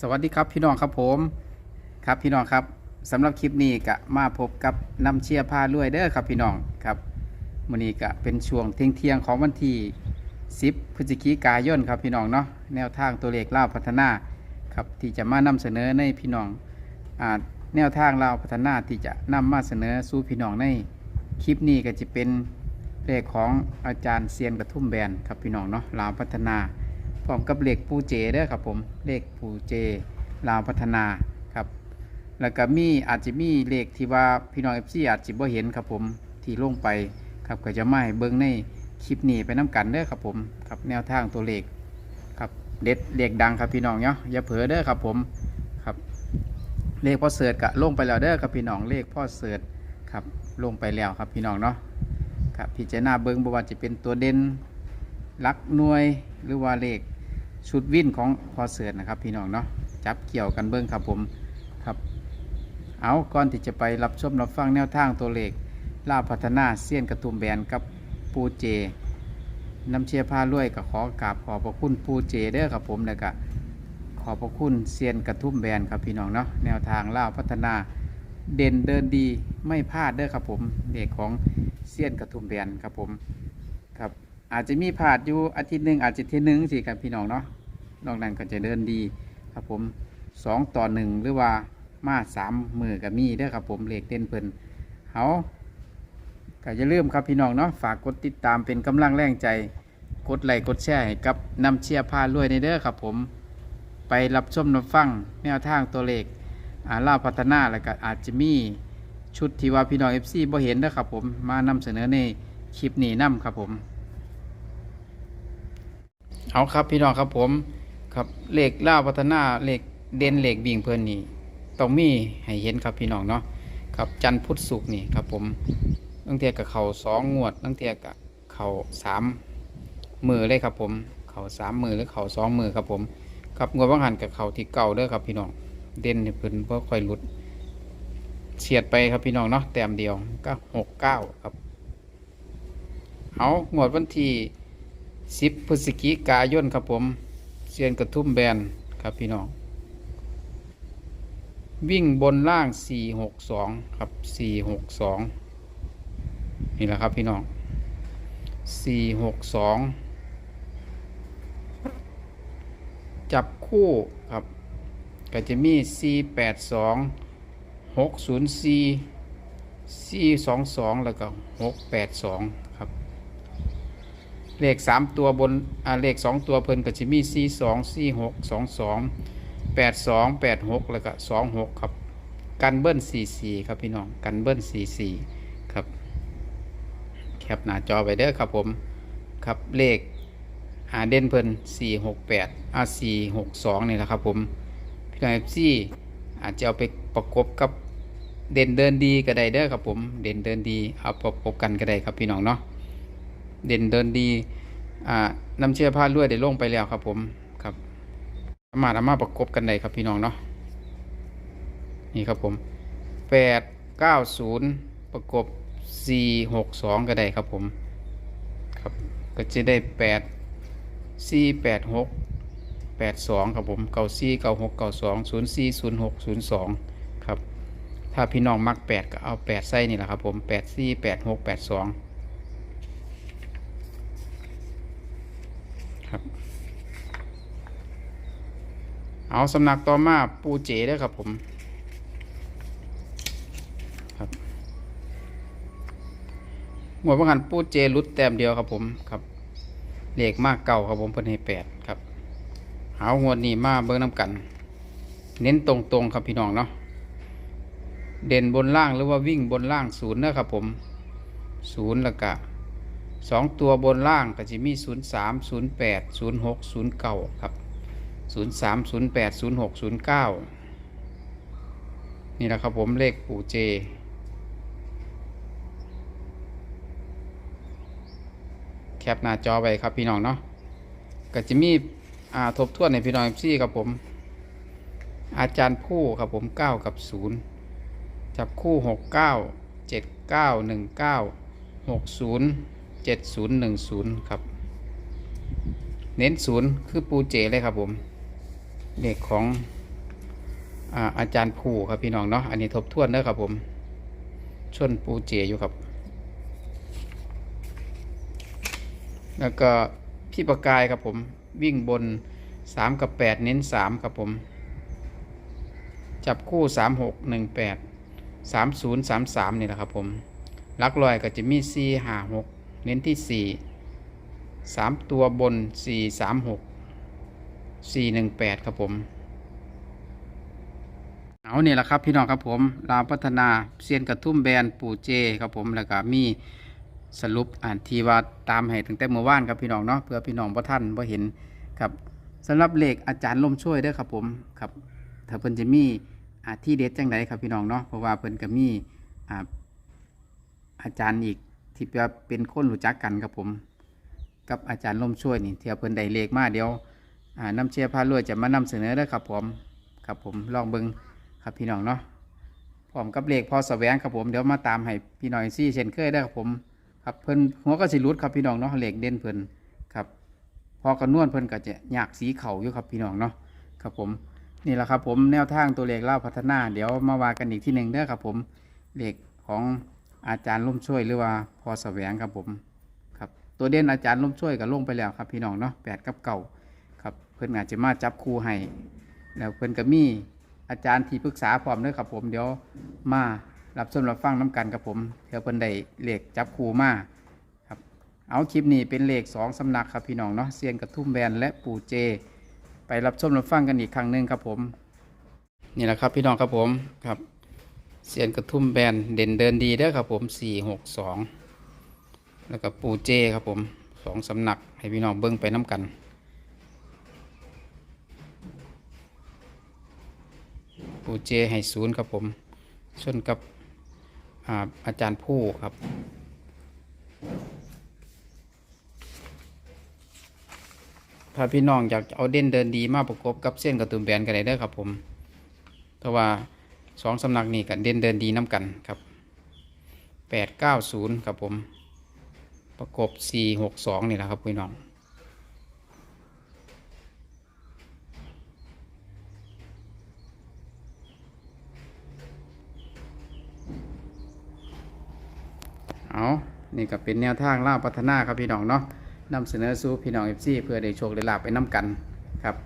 สวัสดีครับพี่น้องครับผมครับพี่น้องครับสำหรับคลิปนี้ก็มาพบกับน้ำเชียร์พาลุยเด้อครับพี่น้องครับมื้อนี้ก็เป็นช่วงเที่ยงเที่ยงของวันที่ 10 พฤศจิกายนครับพี่น้องเนาะแนวทางตัวเลขเล่าพัฒนาครับที่จะมานำเสนอในพี่น้องอ่าแนวทางเล่าพัฒนาที่จะนำมาเสนอสู่พี่น้องในคลิปนี้ก็จะเป็นเลขของอาจารย์เซียนกระทุ่มแบนครับพี่น้องเนาะลาวพัฒนา พร้อมกับเลขปูเจเด้อครับผมเลขปูเจลาวพัฒนาครับ แล้วก็มีอาจจะมีเลขที่ว่าพี่น้องเอฟซีอาจจะบ่เห็นครับผมที่ลงไปครับก็จะไมาให้เบิ่งในคลิปนี้ไปน้กันเด้อครับผมครับแนวทางตัวเลขครับเด็ดเลขดังครับพี่น้องเนาะอย่าเผลอเด้อครับผมครับเลขพ่อเสิร์ตกะลงไปแล้วเด้อครับพี่น้องเลขพ่อเสิร์ตครับลงไปแล้วครับพี่น้องเนาะครับพิจารณาเบิ่งบ่ว่าจะเป็นตัวเด่นลักหน่วยหรือว่าเลข ชุดวิ่นของพอเสือนะครับพี่น้องเนาะจับเกี่ยวกันเบิ้งครับผมครับ เอาก่อนที่จะไปรับชมรับฟังแนวทางตัวเลขล่าพัฒนาเซียนกระตุมแบนกับปูเจน้ำเชียร์ผ้าลวยก็ขอกราบขอบพระคุณปูเจเด้อครับผมแล้วก็ขอบพระคุณเซียนกระทุ่มแบนครับพี่น้องเนาะแนวทางล่าพัฒนาเด่นเดินดีไม่พลาดเด้อครับผมเลขของเซียนกระทุ่มแบนครับผมครับ อาจจะมีผาดอยู่อาทิตย์หนึ่งอาจจะทีหนึ่งสิครับพี่น้องเนาะนอกนั้นก็จะเดินดีครับผมสองต่อหนึ่งหรือว่ามาสามมือกับมีเด้อครับผมเลขเด่นเพลินเอาก็อย่าลืมครับพี่น้องเนาะฝากกดติดตามเป็นกำลังแรงใจ กดไลค์กดแชร์ให้กับนำเชียร์พารวยในเด้อครับผม ไปรับชมรับฟังแนวทางตัวเลขอ่าล่าพัฒนาแล้วก็อาจจะมีชุดที่ว่าพี่น้อง FC บ่เห็นเด้ครับผมมานำเสนอในคลิปนี้นํครับผม เอาครับพี่น้องครับผมครับเหลขล่าพัฒนาเหลขเด่นเหลขบิ่งเพื่อนนี่ต้องมีให้เห็นครับพี่น้องเนาะครับจันพุทธศุกนี่ครับผมตั้งแต่กับเขาสองงวดตั้งแต่กับเขาสามมือเลยครับผม เขาสามมือหรือเขาสองมือครับผมครับงวดว่างหันกับเขาที่เก่าเด้อครับพี่น้องเด่นเพิ่นบ่ค่อยหลุดเฉียดไปครับพี่น้องเนาะแต้มเดียวก็หกเก้าครับเอางวดวันที่ สิบพฤศจิกายนครับผมเซียนกระทุ่มแบนครับพี่น้อง วิ่งบนล่างสี่หกสองครับสี่หกสองนี่แหละครับพี่น้องสี่หกสองจับคู่ครับ ก็จะมีสี่แปดสองหกศูนย์สี่สี่สองสองแล้วก็หกแปดสองครับ เลขสามตัวบนเลขสองตัวเพิ่นก็จะมีสี่สองสี่หกสองสองแปดสองแปดหกแล้วก็สองหกครับ กันเบิ้ลสี่สี่ครับพี่น้อง กันเบิ้ลสี่สี่ครับ แคปหน้าจอไปเด้อครับผม ครับเลขหาเด่นเพิ่นสี่หกแปดอ่าสี่หกสองนี่แหละครับผม พี่น้องเอฟซีอาจจะเอาไปประกบกับเด่นเดินดีก็ได้เด้อครับผม เด่นเดินดีเอาประกบกันก็ได้ครับพี่น้องเนาะ เด่นเดินดีอ่านำเชื่อผ้าลวดได้ลงไปแล้วครับผมครับสามารถเอามาประกบกันได้ครับพี่น้องเนาะนี่ครับผมแปดเก้าศูนย์ประกบสี่หกสองก็ได้ครับผมครับก็จะได้แปดสี่แปดหกแปดสองครับผมเก้าสี่เก้าหกเก้าสองศูนย์สี่ศูนย์หกศูนย์สองครับถ้าพี่น้องมักแปดก็เอาแปดไส้นี่แหละครับผมแปดสี่แปดหกแปดสอง ครับ เอาสำนักต่อมาปูเจเด้ครับผมครับหมวดประกันปูเจรุดแต้มเดียวครับผมครับเลขมากเก่าครับผมเพิ่นให้แปดครับเอางวดนี้มาเบิ่งน้ำกัน เน้นตรงๆครับพี่น้องเนาะเด่นบนล่างหรือว่าวิ่งบนล่างศูนย์นะครับผมศูนย์ล้วก็ สองตัวบนล่างก็จะมี 0 3 0 8 0 6 0 9 ครับ 0 3 0 8 0 6 0 9 นี่แหละครับผมเลขปู่เจ แคปหน้าจอไปครับพี่น้องเนาะก็จะมีอ่าทบทวนในพี่น้องซี่ครับผม อาจารย์ผู้ครับผม 9 กับ 0 จับคู่ 6 9 7 9 1 9 6 0 7010 ครับ เน้นศูนย์คือปูเจเลยครับผมเลขของอาอาจารย์ผู้ครับพี่น้องเนาะอันนี้ทบทวนเด้อครับผมชนปูเจอยู่ครับ แล้วก็พี่ประกายครับผมวิ่งบน 3 กับ 8 เน้น 3 ครับผม จับคู่ 3 6 1 8 3 0 3 3 นี่แหละครับผมลักลอยก็จะมี 4 5 6 เน้นที่ 4 3 ตัวบน 4 3 6 4 1 8 ครับผม เอาเนี่ยแหละครับพี่น้องครับผมลาวพัฒนาเซียนกระทุ่มแบนปู่เจครับผมแล้วก็มีสรุปอ่านทีว่าตามให้ตั้งแต่เมื่อวานครับพี่น้องเนาะเพื่อพี่น้องพ่ท่านพ่เห็นครับสำหรับเลขอาจารย์ลมช่วยเด้อครับผมครับถ้าเพิ่นจะมีอ่าที่เด็ดจังไดครับพี่น้องเนาะเพราะว่าเพิ่นก็มีอ่าอาจารย์อีก ที่เป็นคนรู้จักกันครับผม กับอาจารย์ลมช่วยนี่เที่เอาเพิ่นได้เลขมาเดี๋ยวน้ำเชียร์พารวยจะมานำเสนอเด้อครับผมครับผมลองเบิ่งครับพี่น้องเนาะพร้อมกับเลขพอแสวงครับผมเดี๋ยวมาตามให้พี่น้องซี่เช่นเคยได้ครับผมครับเพิ่นหัวก็สิรุดครับพี่น้องเนาะเลขเด่นเพิ่นครับ พอกระนวลเพิ่นก็จะหยากสีเข่าอยู่ครับพี่น้องเนาะครับผมนี่แหละครับผมแนวทางตัวเลขเล่าพัฒนา เดี๋ยวมาว่ากันอีกที่หนึ่งเด้อครับผมเลขของ อาจารย์ล่มช่วยหรือว่าพอแสวงครับผมครับตัวเด่นอาจารย์ล่มช่วยก็ลงไปแล้วครับพี่น้องเนาะแปดกับเก่าครับเพิ่อนอาจจะมาจับคู่ให้แล้วเพิ่อนก็มีอาจารย์ที่ปรึกษาพร้อมด้อครับผมเดี๋ยวมารับชมรับฟังน้กันครับผมเดี๋ยวเพิ่นได้เลขจับคูมาครับเอาคลิปนี้เป็นเลขสองสำนักครับพี่น้องเนาะเซียนกระทุ่มแบนและปู่เจ ไปรับชมรับฟังกันอีกครั้งหนึ่งครับผม นี่แหละครับพี่น้องครับผมครับ เซียนกระทุ่มแบนเด่นเดินดีเด้อครับผมสี่หกสองแล้วก็ปู่เจครับผมสองสำนักให้พี่น้องเบิ้งไปน้ำกันปูเจให้ศูนย์ครับผมชนกับอาอาจารย์ผู้ครับถ้าพี่น้องอยากเอาเด่นเดินดีมาประกบกับเส้นกระตุ้มแบนกันได้เด้อครับผม เพราะว่า สองสำนักนี้กันเด่นเดินดีน้ำกันครับแปดเก้าศูนย์ครับผม ประกบสี่หกสองนี่แหละครับพี่น้องเอานี่ก็เป็นแนวทางล่าพัฒนาครับพี่น้องเนาะนำเสนอสู่พี่น้องเอฟซีเพื่อได้โชคได้ลาบไปน้ำกันครับ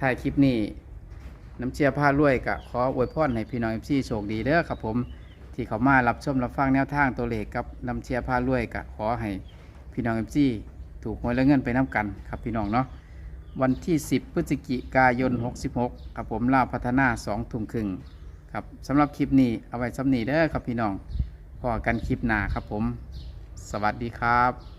ท้ายคลิปนี้ น้ำเชียร์ผ้ารวยกะขออวยพรให้พี่น้องเอฟซีโชคดีเด้อครับผมที่เขามารับชมรับฟังแนวทางตัวเลขกับน้ำเชียร์ผ้ารวยกะขอให้พี่น้องเอฟซีถูกหวยและเงินไปน้ำกันครับพี่น้องเนาะวันที่ 10 พฤศจิกายน 66ครับผมลาพัฒนา2ทุ่มครึ่งครับสำหรับคลิปนี้เอาไว้สำนีเด้อครับพี่น้องพอกันคลิปหน้าครับผม สวัสดีครับ